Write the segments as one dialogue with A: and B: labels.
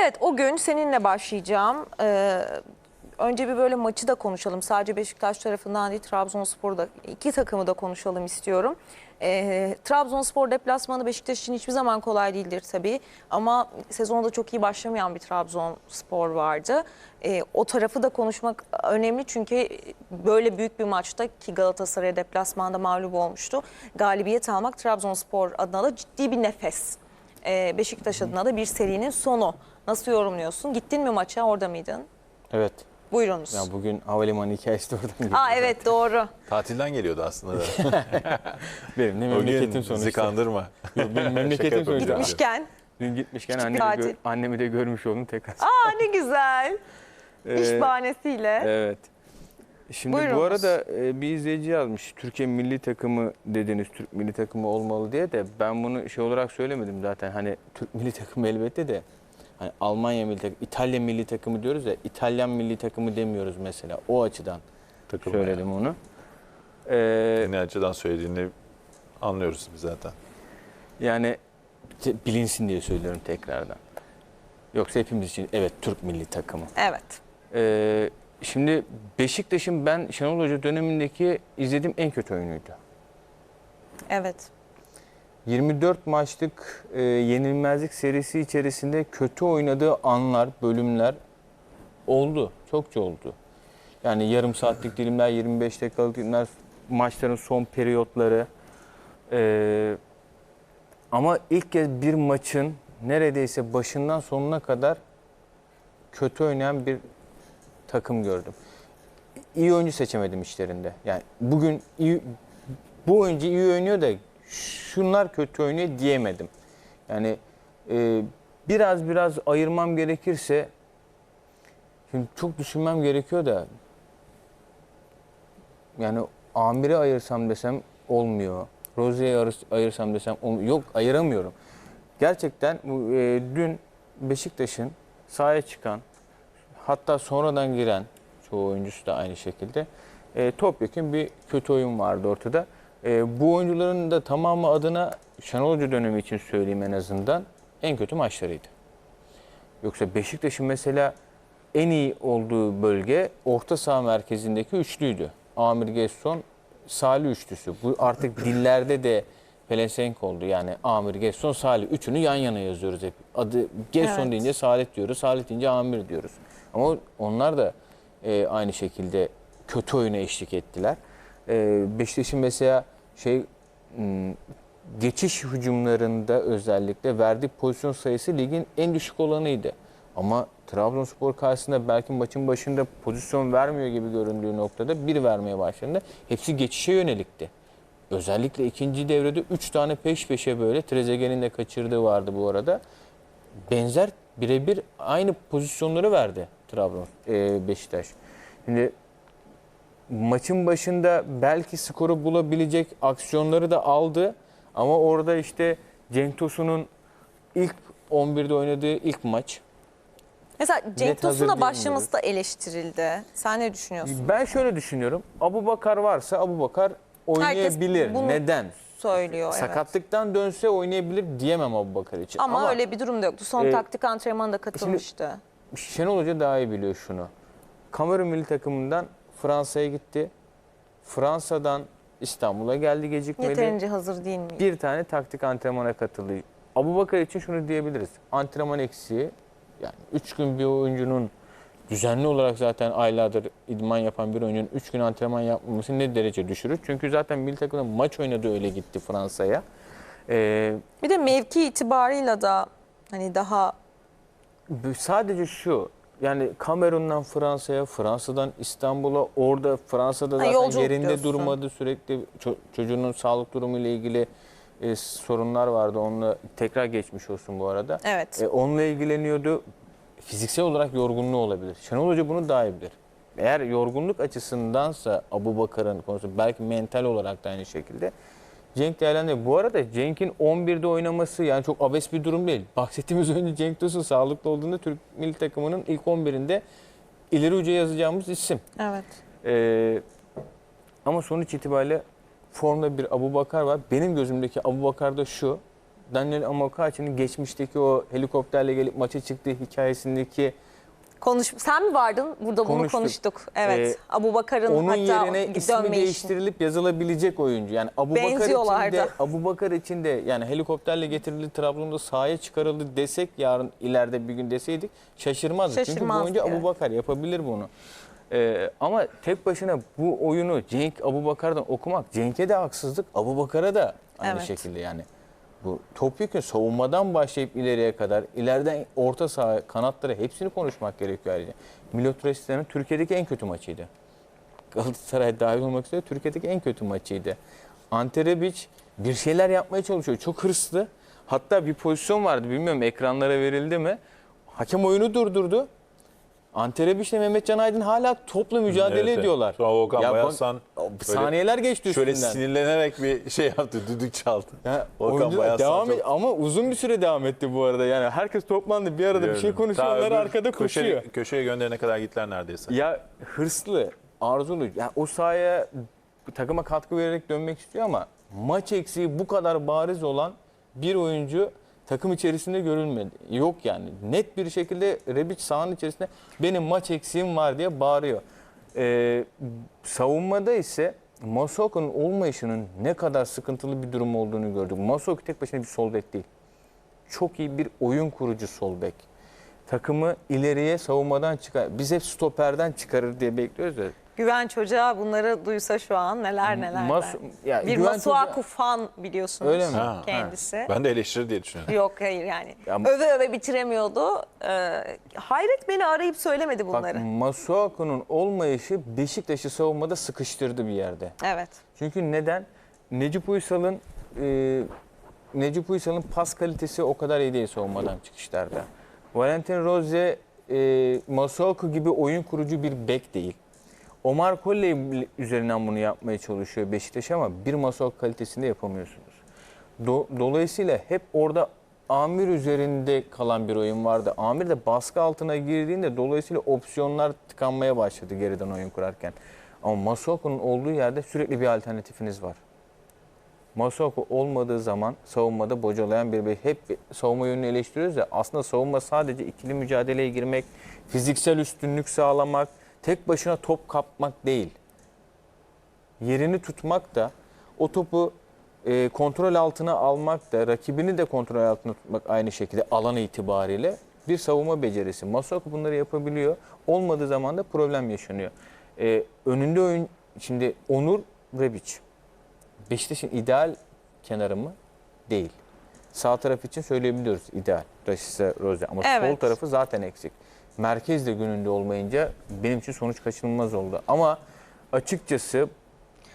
A: Evet o gün seninle başlayacağım. Ee, önce bir böyle maçı da konuşalım. Sadece Beşiktaş tarafından değil Trabzonspor'da iki takımı da konuşalım istiyorum. Ee, Trabzonspor deplasmanı Beşiktaş için hiçbir zaman kolay değildir tabii. Ama sezonda çok iyi başlamayan bir Trabzonspor vardı. Ee, o tarafı da konuşmak önemli çünkü böyle büyük bir maçta ki Galatasaray deplasmanda mağlup olmuştu. Galibiyet almak Trabzonspor adına da ciddi bir nefes. Ee, Beşiktaş adına da bir serinin sonu. Nasıl yorumluyorsun? Gittin mi maça? Orada mıydın?
B: Evet.
A: Buyurunuz.
B: Ya bugün havalimanı hikayesi de oradan geliyor.
A: Aa evet doğru.
C: Tatilden geliyordu aslında da.
B: Benim
C: o
B: memleketim sonuçta.
C: bizi kandırma.
B: Yok, benim memleketim sonuçta.
A: Gitmişken.
B: Dün gitmişken annemi gö- annemi de görmüş oldum tekrar.
A: Aa ne güzel. İş
B: Ee,
A: bahanesiyle.
B: Evet. Şimdi bu
A: Buyurunuz.
B: arada e, bir izleyici yazmış. Türkiye milli takımı dediniz, Türk milli takımı olmalı diye de ben bunu şey olarak söylemedim zaten. Hani Türk milli takımı elbette de hani Almanya milli takımı, İtalya milli takımı diyoruz ya İtalyan milli takımı demiyoruz mesela. O açıdan
C: Takılma
B: söyledim onu. Ee,
C: Yani. Ne açıdan söylediğini anlıyoruz biz zaten.
B: Yani te- bilinsin diye söylüyorum tekrardan. Yoksa hepimiz için evet Türk milli takımı.
A: Evet.
B: Ee, şimdi Beşiktaş'ın ben Şenol Hoca dönemindeki izlediğim en kötü oyunuydu.
A: Evet.
B: 24 maçlık e, yenilmezlik serisi içerisinde kötü oynadığı anlar, bölümler oldu. Çokça oldu. Yani yarım saatlik dilimler, 25 dakikalık dilimler, maçların son periyotları. Ee, ama ilk kez bir maçın neredeyse başından sonuna kadar kötü oynayan bir takım gördüm. İyi oyuncu seçemedim işlerinde. Yani bugün iyi, bu oyuncu iyi oynuyor da şunlar kötü oynuyor diyemedim. Yani e, biraz biraz ayırmam gerekirse şimdi çok düşünmem gerekiyor da yani Amir'i ayırsam desem olmuyor. Rozi'yi ayır- ayırsam desem. Yok ayıramıyorum. Gerçekten e, dün Beşiktaş'ın sahaya çıkan hatta sonradan giren çoğu oyuncusu da aynı şekilde e, topyekun bir kötü oyun vardı ortada. E, bu oyuncuların da tamamı adına Şenol Hoca dönemi için söyleyeyim en azından en kötü maçlarıydı. Yoksa Beşiktaş'ın mesela en iyi olduğu bölge orta saha merkezindeki üçlüydü. Amir Gesson, Salih üçlüsü. Bu artık dillerde de pelesenk oldu. Yani Amir, Gesson, Salih. Üçünü yan yana yazıyoruz hep. Adı Gesson
A: Evet.
B: deyince Salih diyoruz, Salih deyince Amir diyoruz. Ama onlar da e, aynı şekilde kötü oyuna eşlik ettiler. E, Beşiktaş'ın mesela şey m, geçiş hücumlarında özellikle verdiği pozisyon sayısı ligin en düşük olanıydı. Ama Trabzonspor karşısında belki maçın başında pozisyon vermiyor gibi göründüğü noktada bir vermeye başladığında hepsi geçişe yönelikti. Özellikle ikinci devrede 3 tane peş peşe böyle Trezeguet'in de kaçırdığı vardı bu arada. Benzer birebir aynı pozisyonları verdi Trabzon e, Beşiktaş. Şimdi maçın başında belki skoru bulabilecek aksiyonları da aldı. Ama orada işte Cenk Tosun'un ilk 11'de oynadığı ilk maç.
A: Mesela Cenk
B: değil
A: başlaması da eleştirildi. Sen ne düşünüyorsun?
B: Ben şöyle düşünüyorum. Abu Bakar varsa Abu Bakar oynayabilir.
A: bunu
B: Neden?
A: Söylüyor.
B: Sakatlıktan dönse oynayabilir diyemem Abu Bakar için.
A: Ama, öyle bir durum da yoktu. Son
B: e,
A: taktik antrenmanına katılmıştı.
B: Şenol Hoca daha iyi biliyor şunu. Kamerun milli takımından Fransa'ya gitti. Fransa'dan İstanbul'a geldi gecikmedi.
A: Yeterince hazır değil mi?
B: bir tane taktik antrenmana katıldı. Abu Bakar için şunu diyebiliriz. Antrenman eksiği yani 3 gün bir oyuncunun düzenli olarak zaten aylardır idman yapan bir oyuncunun 3 gün antrenman yapmaması ne derece düşürür? Çünkü zaten milli takımda maç oynadı öyle gitti Fransa'ya. Ee,
A: Bir de mevki itibarıyla da hani daha
B: sadece şu yani Kamerun'dan Fransa'ya, Fransa'dan İstanbul'a orada Fransa'da
A: Ha,
B: zaten
A: yolculuk
B: yerinde
A: diyorsun.
B: durmadı sürekli ço- çocuğunun sağlık durumu ile ilgili e, sorunlar vardı. Onunla tekrar geçmiş olsun bu arada.
A: evet.
B: E, onunla ilgileniyordu. Fiziksel olarak yorgunluğu olabilir. Şenol Hoca bunu daha iyi bilir. Eğer yorgunluk açısındansa Abu Bakar'ın konusu belki mental olarak da aynı şekilde Cenk değerlendiriyor. Bu arada Cenk'in 11'de oynaması yani çok abes bir durum değil. Bahsettiğimiz önce Cenk Tosun sağlıklı olduğunda Türk milli takımının ilk 11'inde ileri uca yazacağımız isim.
A: Evet.
B: Ee, ama sonuç itibariyle formda bir Abu Bakar var. Benim gözümdeki Abu Bakar da şu. Daniel Amokachi'nin geçmişteki o helikopterle gelip maça çıktığı hikayesindeki
A: Konuş sen mi vardın? Burada bunu
B: Konuştuk.
A: konuştuk. Evet.
B: Ee,
A: Abu Bakar'ın
B: onun
A: hatta
B: yerine ismi değiştirilip yazılabilecek oyuncu. Yani Abu Bakar için de Abu Bakar için de yani helikopterle getirildi Trabzon'da sahaya çıkarıldı desek yarın ileride bir gün deseydik şaşırmazdık. Çünkü bu oyuncu. Abu Bakar yapabilir bunu. Ee, ama tek başına bu oyunu Cenk Abu Bakar'dan okumak Cenk'e de haksızlık, Abu Bakar'a da aynı
A: Evet.
B: şekilde yani. Bu topyekun savunmadan başlayıp ileriye kadar, ileriden orta saha, kanatları hepsini konuşmak gerekiyor ayrıca. Milot Resita'nın Türkiye'deki en kötü maçıydı. Galatasaray dahil olmak üzere Türkiye'deki en kötü maçıydı. Ante Rebic bir şeyler yapmaya çalışıyor. Çok hırslı. Hatta bir pozisyon vardı bilmiyorum ekranlara verildi mi? Hakem oyunu durdurdu. Ante Rebic ile Mehmet Can Aydın hala topla mücadele
C: Evet,
B: ediyorlar.
C: Sonra Volkan
B: Ya
C: Bayaslan
B: Saniyeler geçti
C: şöyle
B: üstünden.
C: sinirlenerek bir şey yaptı, düdük çaldı.
B: Ya,
C: Volkan Bayaslan
B: devam et, ama uzun bir süre devam etti bu arada. Yani herkes toplandı bir arada bir şey konuşuyor. Onlar arkada
C: köşe-
B: koşuyor.
C: Köşeye gönderene kadar gittiler neredeyse.
B: Ya hırslı, arzulu. Ya o sahaya takıma katkı vererek dönmek istiyor ama maç eksiği bu kadar bariz olan bir oyuncu takım içerisinde görülmedi. Yok yani. Net bir şekilde Rebic sahanın içerisinde benim maç eksiğim var diye bağırıyor. Ee, savunmada ise Masoko'nun olmayışının ne kadar sıkıntılı bir durum olduğunu gördük. Masoko tek başına bir sol bek değil. Çok iyi bir oyun kurucu sol bek takımı ileriye savunmadan çıkar. Biz hep stoperden çıkarır diye bekliyoruz ya.
A: Güven çocuğa bunları duysa şu an neler neler
B: Mas-
A: der.
B: ya
A: Bir
B: Güven
A: Masuaku fan biliyorsunuz
B: Öyle mi?
C: Ha,
A: kendisi.
C: Ben de eleştiri diye düşünüyorum.
A: Yok hayır yani.
B: Ya-
A: öve öve bitiremiyordu. Ee, hayret beni arayıp söylemedi
B: Bak
A: bunları.
B: Masuaku'nun olmayışı Beşiktaş'ı savunmada sıkıştırdı bir yerde.
A: Evet.
B: Çünkü neden? Necip Uysal'ın e, Necip Uysal'ın pas kalitesi o kadar iyi değil savunmadan çıkışlarda. Valentin Rose e, Masuaku gibi oyun kurucu bir bek değil. Omar Colley üzerinden bunu yapmaya çalışıyor Beşiktaş ama bir Masuaku kalitesinde yapamıyorsunuz. Do- dolayısıyla hep orada Amir üzerinde kalan bir oyun vardı. Amir de baskı altına girdiğinde dolayısıyla opsiyonlar tıkanmaya başladı geriden oyun kurarken. Ama Masuaku'nun olduğu yerde sürekli bir alternatifiniz var. Masuaku olmadığı zaman savunmada bocalayan bir. Hep savunma yönünü eleştiriyoruz ya aslında savunma sadece ikili mücadeleye girmek, fiziksel üstünlük sağlamak, tek başına top kapmak değil. Yerini tutmak da o topu e, kontrol altına almak da rakibini de kontrol altına tutmak aynı şekilde alan itibariyle bir savunma becerisi. Masuaku bunları yapabiliyor. Olmadığı zaman da problem yaşanıyor. E, önünde oyun şimdi Onur Rebic. Beşiktaş'ın ideal kenarı mı? Değil. Sağ taraf için söyleyebiliyoruz ideal. Rashica Rose ama sol
A: Evet.
B: tarafı zaten eksik. Merkez de gününde olmayınca benim için sonuç kaçınılmaz oldu. Ama açıkçası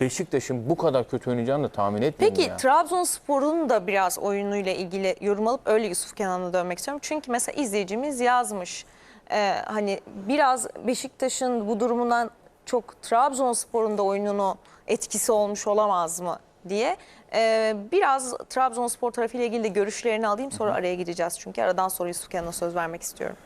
B: Beşiktaş'ın bu kadar kötü oynayacağını da tahmin etmiyorum
A: Peki
B: ya.
A: Trabzonspor'un da biraz oyunuyla ilgili yorum alıp öyle Yusuf Kenan'a dönmek istiyorum. Çünkü mesela izleyicimiz yazmış. Ee, hani biraz Beşiktaş'ın bu durumundan çok Trabzonspor'un da oyununu etkisi olmuş olamaz mı diye. Ee, biraz Trabzonspor tarafıyla ilgili de görüşlerini alayım sonra araya gideceğiz. Çünkü aradan sonra Yusuf Kenan'a söz vermek istiyorum.